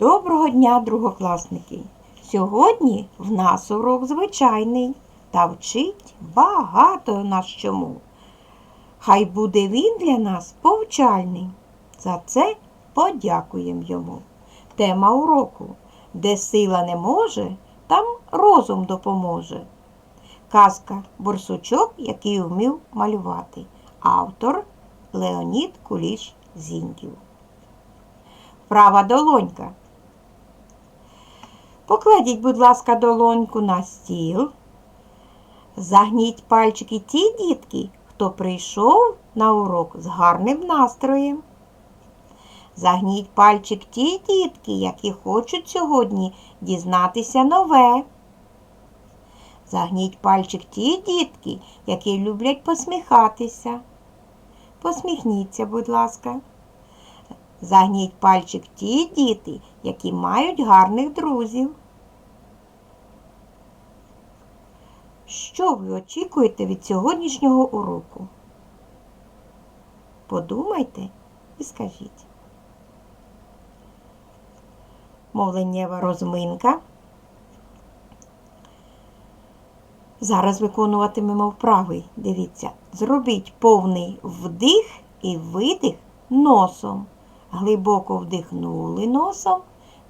Доброго дня, другокласники! Сьогодні в нас урок звичайний та вчить багато нас чому. Хай буде він для нас повчальний. За це подякуємо йому. Тема уроку Де сила не може, там розум допоможе. Казка Борсучок, який вмів малювати. Автор Леонід Куліш Зіньків. Права долонька. Покладіть, будь ласка, долоньку на стіл. Загніть пальчики ті дітки, хто прийшов на урок з гарним настроєм. Загніть пальчик ті дітки, які хочуть сьогодні дізнатися нове. Загніть пальчик ті дітки, які люблять посміхатися. Посміхніться, будь ласка. Загніть пальчик ті діти, які мають гарних друзів. Що ви очікуєте від сьогоднішнього уроку? Подумайте і скажіть. Мовленнєва розминка. Зараз виконуватимемо вправи. Дивіться, зробіть повний вдих і видих носом. Глибоко вдихнули носом,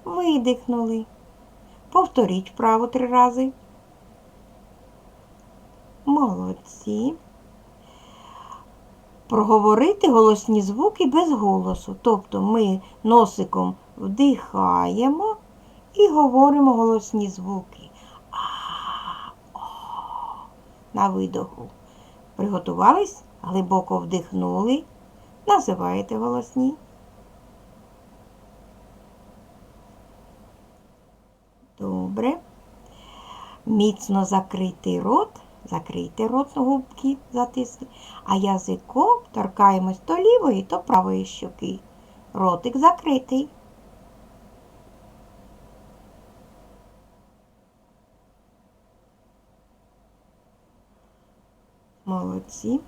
видихнули. Повторіть вправо три рази. Молодці. Проговорити голосні звуки без голосу. Тобто ми носиком вдихаємо і говоримо голосні звуки. А, о, на видоху. Приготувались, глибоко вдихнули. Називаєте голосні. Добре. Міцно закритий рот, закрийте рот губки затисли, а язиком торкаємось то лівої, то правої щоки. Ротик закритий. Молодці.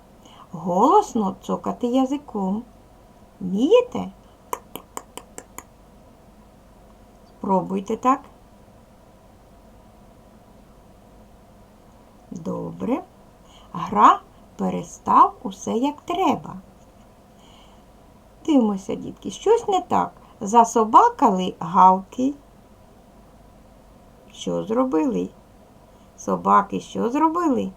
Голосно цокати язиком. Вмієте? Спробуйте так. Добре. Гра перестав усе як треба. Дивимося, дітки, щось не так. Засобакали гавки. Що зробили? Собаки що зробили?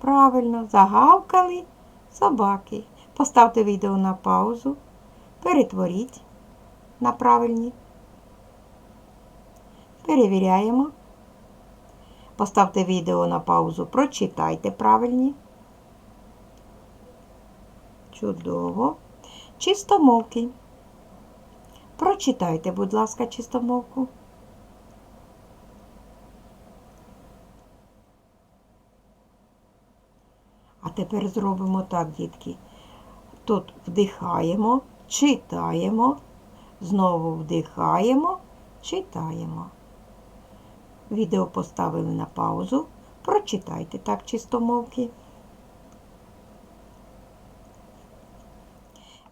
Правильно, загавкали собаки. Поставте відео на паузу. Перетворіть на правильні. Перевіряємо. Поставте відео на паузу, прочитайте правильні. Чудово. Чистомовки. Прочитайте, будь ласка, чистомовку. А тепер зробимо так, дітки. Тут вдихаємо, читаємо, знову вдихаємо, читаємо. Відео поставили на паузу. Прочитайте так чистомовки.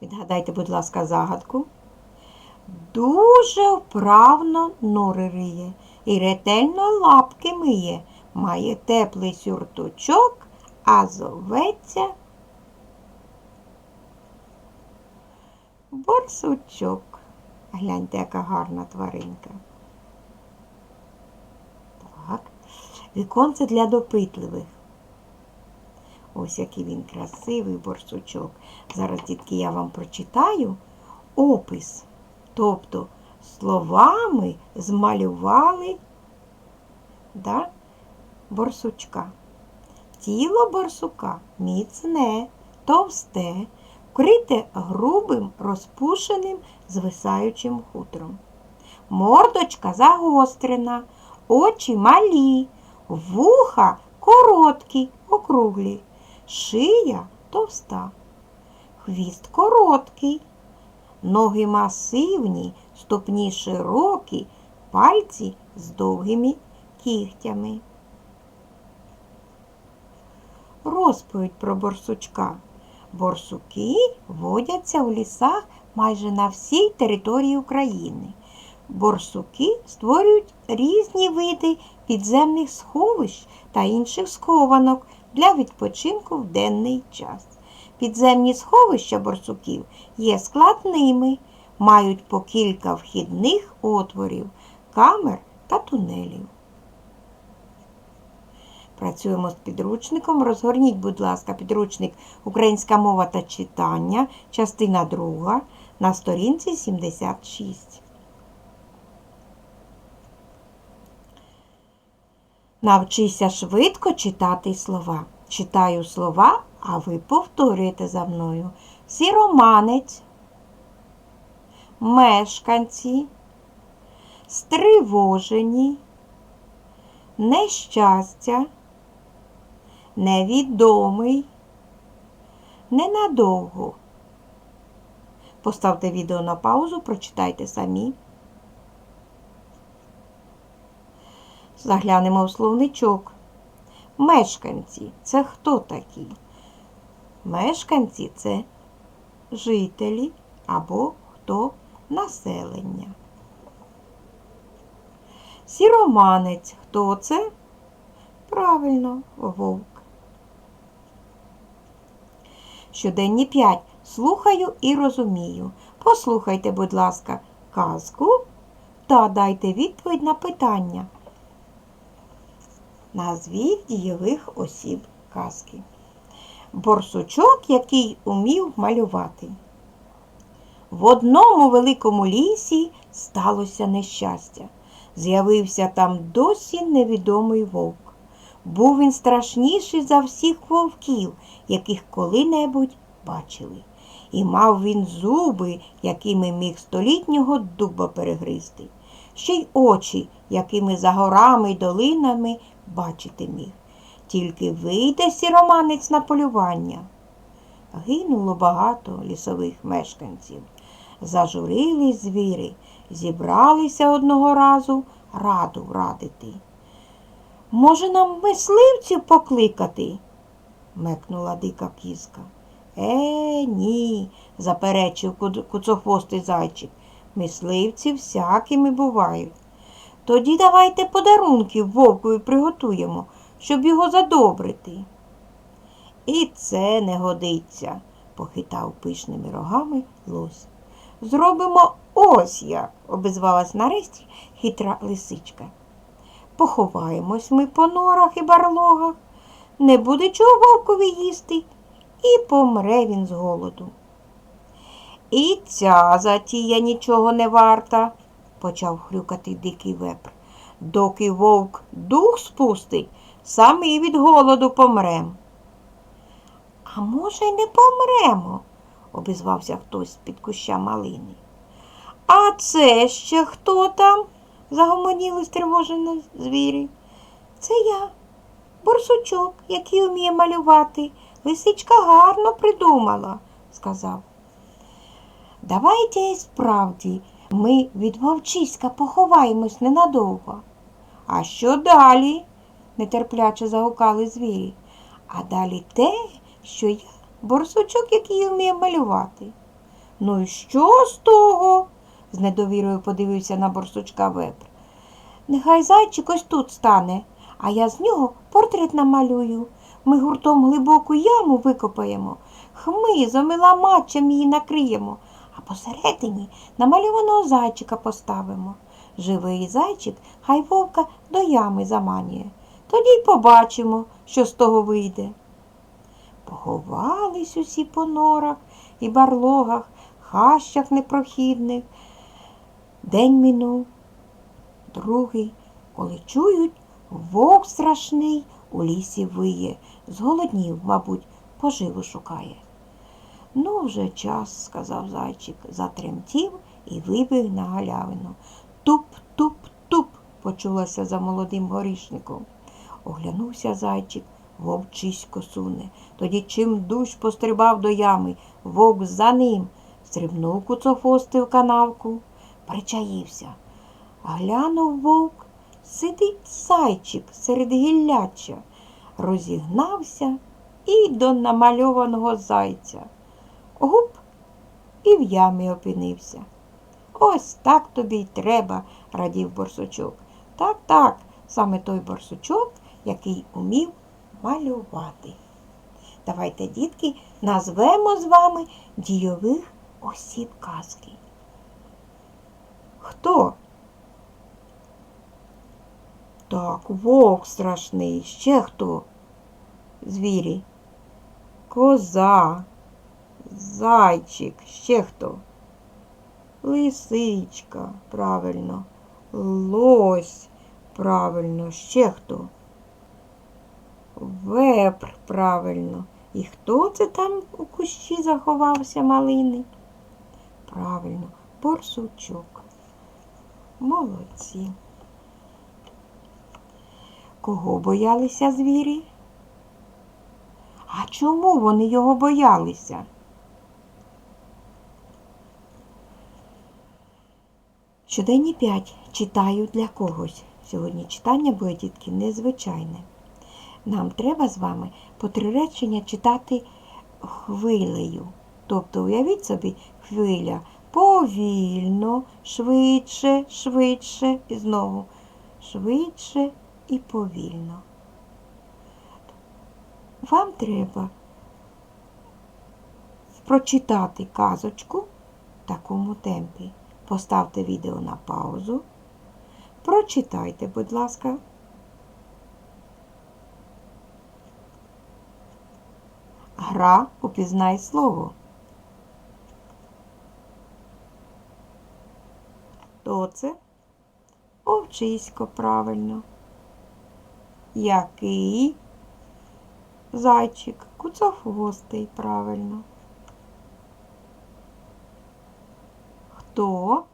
Відгадайте, будь ласка, загадку. Дуже вправно нори риє і ретельно лапки миє. Має теплий сюртучок, а зоветься борсучок. Гляньте, яка гарна тваринка. Так. Віконце для допитливих. Ось який він красивий борсучок. Зараз, дітки, я вам прочитаю опис. Тобто словами змалювали да, борсучка. Тіло борсука міцне, товсте, вкрите грубим, розпушеним, звисаючим хутром. Мордочка загострена, очі малі, вуха короткі, округлі, шия товста, хвіст короткий, ноги масивні, ступні широкі, пальці з довгими кігтями. Розповідь про борсучка. Борсуки водяться у лісах майже на всій території України. Борсуки створюють різні види підземних сховищ та інших схованок для відпочинку в денний час. Підземні сховища борсуків є складними, мають по кілька вхідних отворів, камер та тунелів. Працюємо з підручником. Розгорніть, будь ласка, підручник Українська мова та читання, частина 2 на сторінці 76. Навчися швидко читати слова. Читаю слова, а ви повторюєте за мною. Сіроманець, мешканці, стривожені, нещастя, невідомий, ненадовго. Поставте відео на паузу, прочитайте самі. Заглянемо в словничок. Мешканці це хто такі? Мешканці це жителі або хто населення. Сіроманець хто це? Правильно, вовк. Щоденні 5. Слухаю і розумію. Послухайте, будь ласка, казку та дайте відповідь на питання. Назвіть дієвих осіб казки. Борсучок, який умів малювати. В одному великому лісі сталося нещастя. З'явився там досі невідомий вовк. Був він страшніший за всіх вовків, яких коли-небудь бачили. І мав він зуби, якими міг столітнього дуба перегризти, ще й очі, якими за горами й долинами бачити міг. Тільки вийде сіроманець на полювання. Гинуло багато лісових мешканців. Зажурились звіри, зібралися одного разу раду радити. Може, нам мисливців покликати? мекнула дика кізка. Е, ні, заперечив куцохвостий зайчик. Мисливці всякими бувають. Тоді давайте подарунків вовкові приготуємо, щоб його задобрити. І це не годиться, похитав пишними рогами лось. Зробимо ось як, обізвалась нарешті хитра лисичка. Поховаємось ми по норах і барлогах, не буде чого вовкові їсти, і помре він з голоду. І ця затія нічого не варта, почав хрюкати дикий вепр. Доки вовк дух спустить, самі від голоду помрем. А може, й не помремо, обізвався хтось з-під куща малини. А це ще хто там? загомоніли стривожені звірі. Це я, борсучок, який вміє малювати. Лисичка гарно придумала, сказав. Давайте справді ми від вовчиська поховаємось ненадовго. А що далі? нетерпляче загукали звірі. А далі те, що я борсучок, який вміє малювати. Ну і що з того? з недовірою подивився на борсучка вепр. Нехай зайчик ось тут стане, а я з нього портрет намалюю. Ми гуртом глибоку яму викопаємо, хмизом і ламачем її накриємо, посередині намальованого зайчика поставимо. Живий зайчик хай вовка до ями заманює. Тоді й побачимо, що з того вийде. Поховались усі по норах і барлогах, хащах непрохідних. День минув, другий, коли чують, вовк страшний у лісі виє, зголоднів, мабуть, поживу шукає. Ну, вже час, сказав зайчик, затремтів і вибіг на галявину. Туп-туп-туп, почулося за молодим горішником. Оглянувся зайчик, вовчисько суне. Тоді чим душ пострибав до ями, вовк за ним, стрибнув куцофости в канавку, причаївся. Глянув вовк, сидить зайчик серед гілляча, розігнався і до намальованого зайця. Гуп і в ямі опинився. Ось так тобі й треба, радів борсучок. Так, так, саме той борсучок, який умів малювати. Давайте, дітки, назвемо з вами дійових осіб казки. Хто? Так, вовк страшний. Ще хто? Звірі. Коза, зайчик, ще хто? Лисичка, правильно. Лось, правильно, ще хто? Вепр, правильно. І хто це там у кущі заховався малини? Правильно, борсучок. Молодці. Кого боялися звірі? А чому вони його боялися? Щоденні п'ять читаю для когось. Сьогодні читання буде, дітки, незвичайне. Нам треба з вами по три речення читати хвилею. Тобто, уявіть собі, хвиля повільно, швидше, швидше і знову швидше і повільно. Вам треба прочитати казочку в такому темпі. Поставте відео на паузу. Прочитайте, будь ласка. Гра упізнай слово. Хто це? Овчисько правильно. Який? Зайчик, куцохвостий правильно. Хто?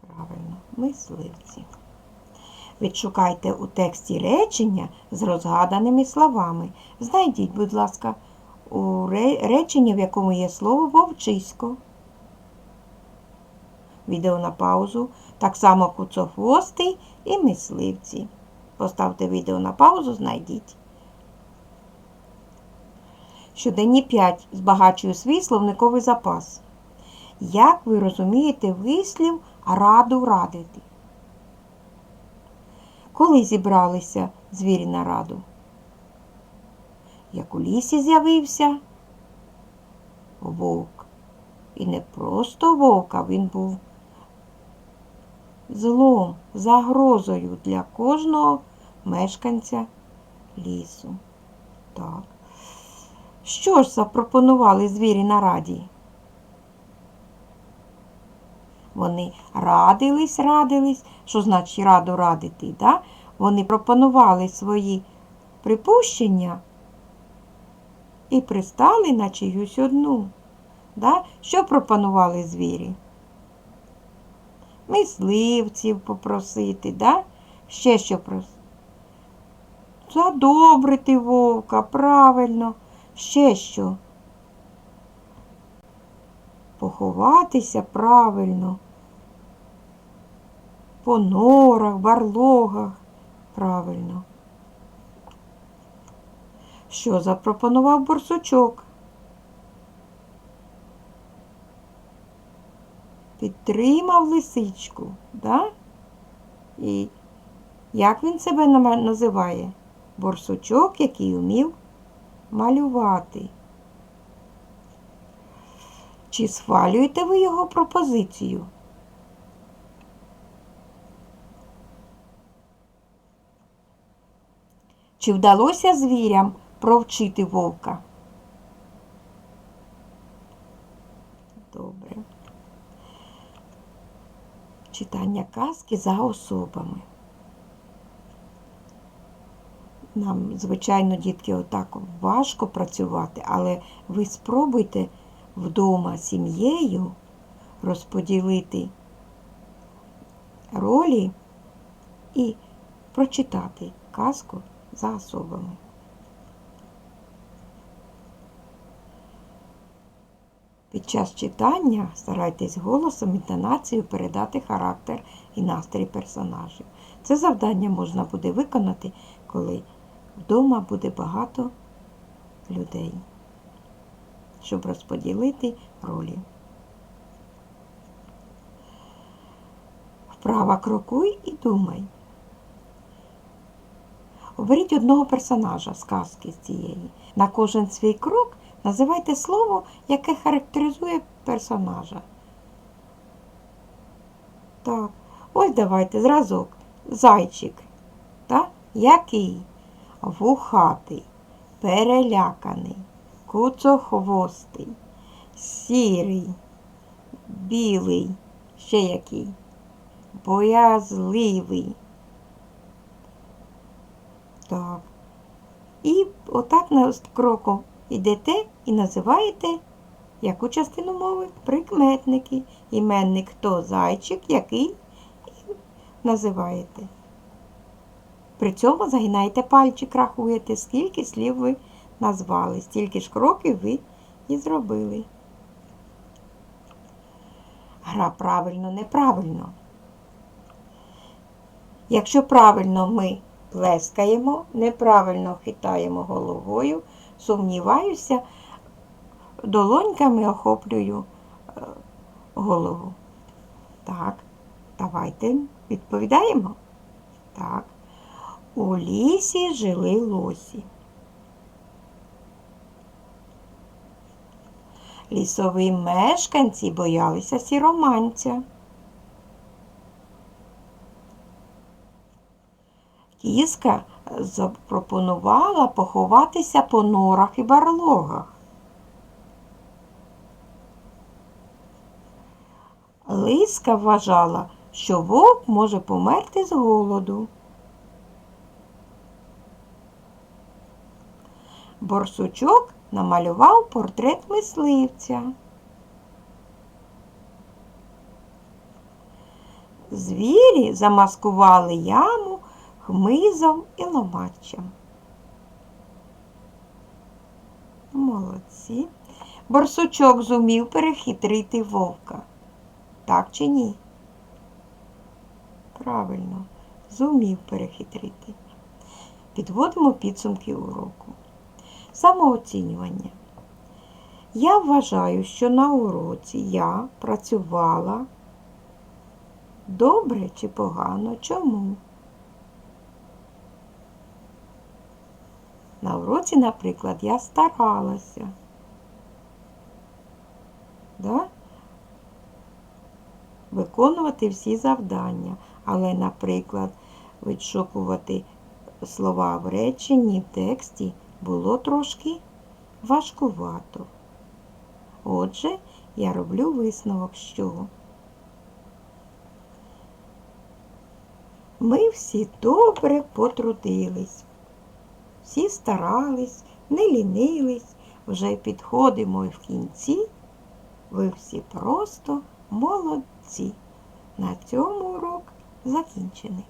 Правильно, мисливці. Відшукайте у тексті речення з розгаданими словами. Знайдіть, будь ласка, у реченні, в якому є слово вовчисько. Відео на паузу. Так само куцохвостий і мисливці. Поставте відео на паузу, знайдіть. Щоденні 5. Збагачую свій словниковий запас. Як ви розумієте вислів раду радити? Коли зібралися звірі на раду? Як у лісі з'явився вовк. І не просто вовк, а він був злом, загрозою для кожного мешканця лісу. Так. Що ж запропонували звірі на раді? Вони радились, радились, що значить раду радити, да? Вони пропонували свої припущення і пристали на чиюсь одну. Да? Що пропонували звірі? Мисливців попросити, да? ще що просити? Задобрити вовка, правильно, ще що? Поховатися правильно. По норах, барлогах, правильно. Що запропонував борсучок? Підтримав лисичку, да? І як він себе називає? Борсучок, який умів малювати. Чи схвалюєте ви його пропозицію? Чи вдалося звірям провчити вовка? Добре. Читання казки за особами. Нам, звичайно, дітки, отак важко працювати, але ви спробуйте вдома сім'єю розподілити ролі і прочитати казку за особами. Під час читання старайтесь голосом інтонацією передати характер і настрій персонажів. Це завдання можна буде виконати, коли Вдома буде багато людей, щоб розподілити ролі. Вправо крокуй і думай. Оберіть одного персонажа сказки з цієї. На кожен свій крок називайте слово, яке характеризує персонажа. Так, ось давайте зразок. Зайчик. Так? Який? Вухатий, переляканий, куцохвостий, сірий, білий, ще який, боязливий. Так. І отак на кроком ідете і називаєте яку частину мови? Прикметники. Іменник хто зайчик, який називаєте. При цьому загинаєте пальчик, рахуєте, скільки слів ви назвали, стільки ж кроків ви і зробили. Гра правильно, неправильно. Якщо правильно ми плескаємо, неправильно хитаємо головою, сумніваюся, долоньками охоплюю е, голову. Так, давайте відповідаємо. Так. У лісі жили лосі. Лісові мешканці боялися сіроманця. Кіска запропонувала поховатися по норах і барлогах. Лиска вважала, що вовк може померти з голоду. Борсучок намалював портрет мисливця. Звірі замаскували яму хмизом і ломачем. Молодці. Борсучок зумів перехитрити вовка. Так чи ні? Правильно, зумів перехитрити. Підводимо підсумки уроку. Самооцінювання. Я вважаю, що на уроці я працювала добре чи погано. Чому? На уроці, наприклад, я старалася. Да? Виконувати всі завдання, але, наприклад, відшукувати слова в реченні, в тексті було трошки важкувато. Отже, я роблю висновок, що ми всі добре потрудились, всі старались, не лінились, вже підходимо і в кінці. Ви всі просто молодці. На цьому урок закінчений.